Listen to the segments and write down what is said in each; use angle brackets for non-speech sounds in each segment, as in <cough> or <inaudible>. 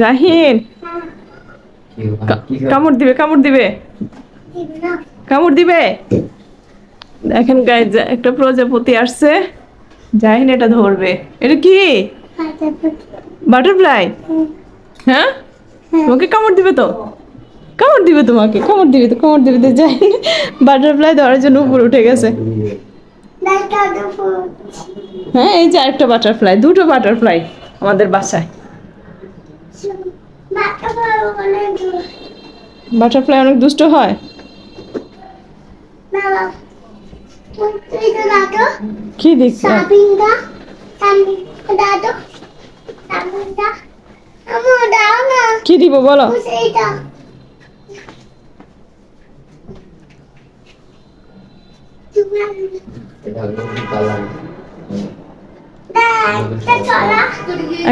জাহিন। কামড় দিবে কামড় দিবে। কামড় দিবে। দেখেন গায়ে একটা প্রজাপতি আসছে। জাহিন এটা ধরবে। এটা কি? বাটারফ্লাই। হ্যাঁ? তোমাকে কামড় দিবে তো? কামড় দিবে তোমাকে কামড় দিবে তো কামড় দিবে তো। জাহিন বাটারফ্লাই ধরার জন্য উপরে উঠে গেছে। হ্যাঁ এই যে আরেকটা বাটারফ্লাই দুটো বাটারফ্লাই আমাদের বাসায়। বাটারফ্লাই অনেক দুষ্ট হয়? কি দেখছি কি দিব বলো?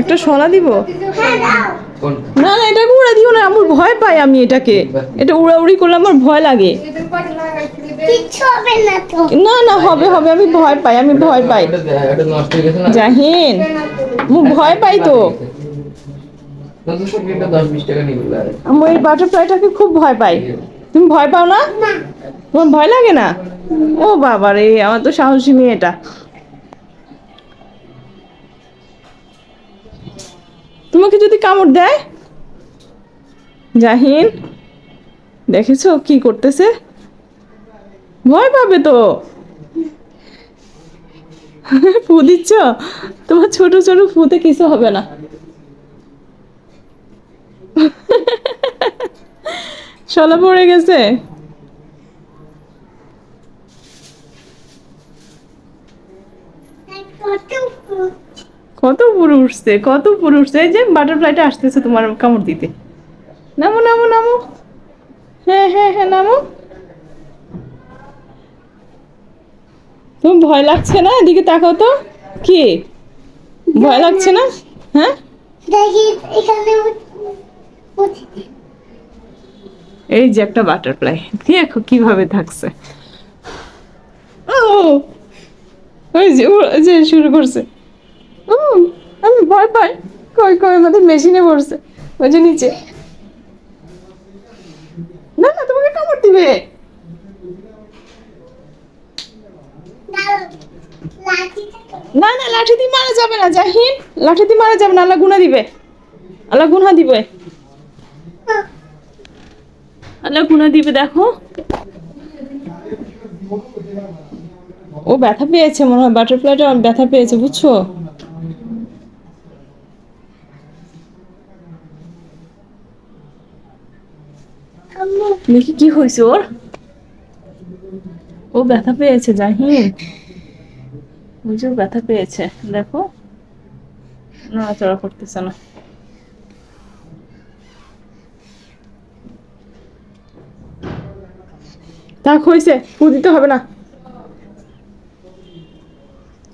একটা শলা দিব? হ্যাঁ দাও। না না এটাকে উড়া দিও না আমার ভয় পাই আমি এটাকে। এটা উড়াউড়ি করলে আমার ভয় লাগে। না না না হবে হবে আমি ভয় পাই আমি ভয় পাই। হয়ে জাহিন ভয় পাই তো। আমি এই বাটারফ্লাইটাকে খুব ভয় পাই। তুমি ভয় পাও না? না। তোমার ভয় লাগে না? ও বাবা রে আমার তো সাহসী মেয়ে এটা। তোমাকে যদি কামড় দেয়? জাহিন, দেখেছ কি করতেছে? ভয় পাবে তো। ফু দিচ্ছ? তোমার ছোট ছোট ফুতে কিছু হবে না। <laughs> শলা পড়ে গেছে কত কত পুরো উঠছে কত পুরো উঠছে? এই যে বাটারফ্লাইটা আসতেছে তোমার কামড় দিতে। নামো নামো নামো। হ্যাঁ হ্যাঁ হ্যাঁ নামো। তুমি ভয় লাগছে না? এদিকে তাকাও তো। কি? ভয় লাগছে না? হ্যাঁ? এই যে একটা বাটারফ্লাই দেখো কীভাবে থাকছে। ও! ওই যে ও- ওই যে শুরু করছে। ও! কই কই আমাদের মেশিনে পড়ছে। নিচে। না না, তোমাকে কামড় দিবে। না না, লাঠি দিয়ে মারা যাবে না, জাহিন। লাঠি দিয়ে মারা যাবে না, আল্লাহ গুনা দিবে। আল্লাহ গুনা দিবে। আল্লাহ গুনা দিবে, দেখো। ও ব্যথা পেয়েছে মনে হয় বাটারফ্লাইটা ব্যথা পেয়েছে, বুঝছ? দেখি কি হয়েছে ওর? ও ব্যথা পেয়েছে, জাহিন। ওই ব্যথা পেয়েছে, দেখো। নড়াচড়া করতেছে না। থাক, হয়েছে। ফু দিতে হবে না।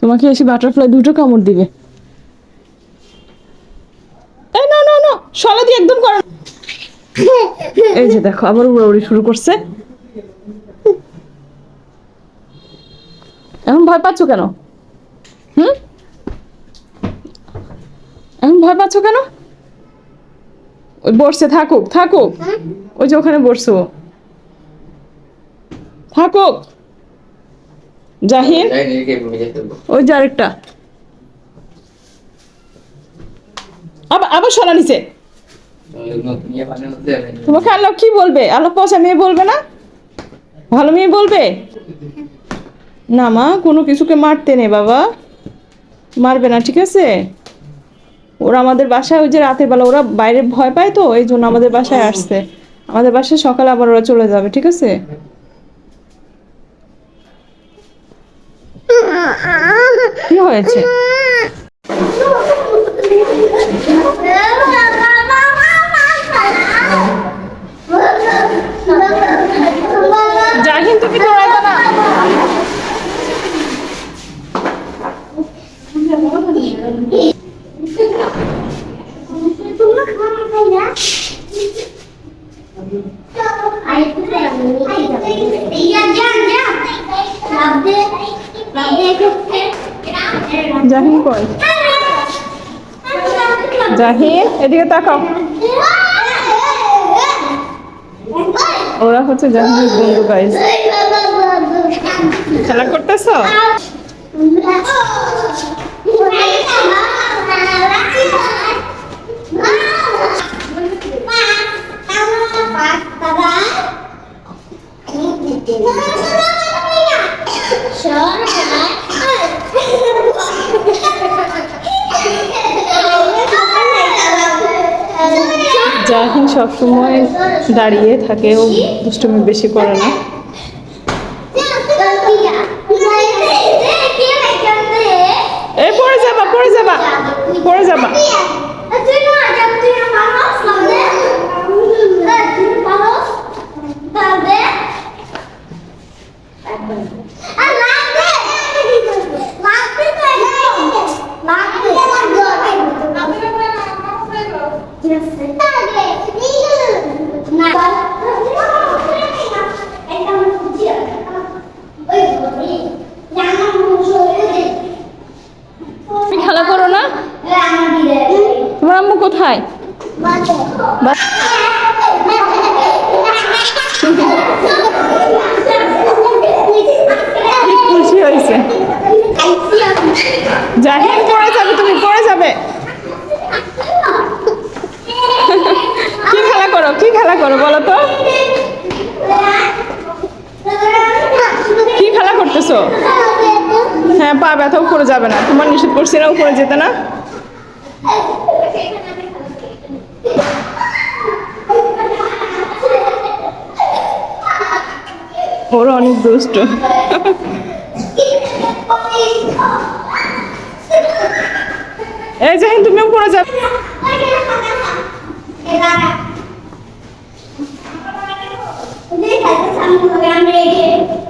তোমাকে এসে বাটারফ্লাই দুটো কামড় দিবে। না না না। শলা দিয়ে একদম করো। এই যে দেখো আবার উড়াউড়ি শুরু করছে। এখন ভয় পাচ্ছ কেন? হুম? এখন ভয় পাচ্ছ কেন? ওই বসছে থাকুক থাকুক। ওই যে ওখানে বসছো থাকুক। জাহিন। ওই যে আরেকটা। আবার আবার সরা নিচে। তোমাকে আল্লাহ কি বলবে? আল্লাহ পচা মেয়ে বলবে না? ভালো মেয়ে বলবে? না মা, কোনো কিছুকে মারতে নেই বাবা। মারবে না, ঠিক আছে? ওরা আমাদের বাসায় ওই যে রাতের বেলা, ওরা বাইরে ভয় পায় তো, এই জন্য আমাদের বাসায় আসছে। আমাদের বাসায় সকালে আবার ওরা চলে যাবে, ঠিক আছে? কি হয়েছে জাহিন তুমি দৌড়াবে না কয় জাহিন এদিকে তাকাও। ওরা হচ্ছে জাহিনের বন্ধু গাইজ খেলা করতেছ? জাহিন সবসময় দাঁড়িয়ে থাকে ও দুষ্টুমি বেশি করে না। এই পড়ে যাবা পড়ে যাবা পড়ে যাবা তুমি খেলা করো না তোমার আম্মু কোথায় বা- কি খুশি হয়েছে জাহিন পড়ে যাবে তুমি পড়ে যাবে কি খেলা করো কি খেলা করো বলো তো। কি খেলা করতেছো? হ্যাঁ পা ব্যথা উপরে যাবে না। তোমার নিষেধ করছি না উপরে যেতে না। ওরা অনেক দুষ্ট। এই জাহিন তুমিও পড়ে যাবে। उन्हें खाते सामने प्रोग्राम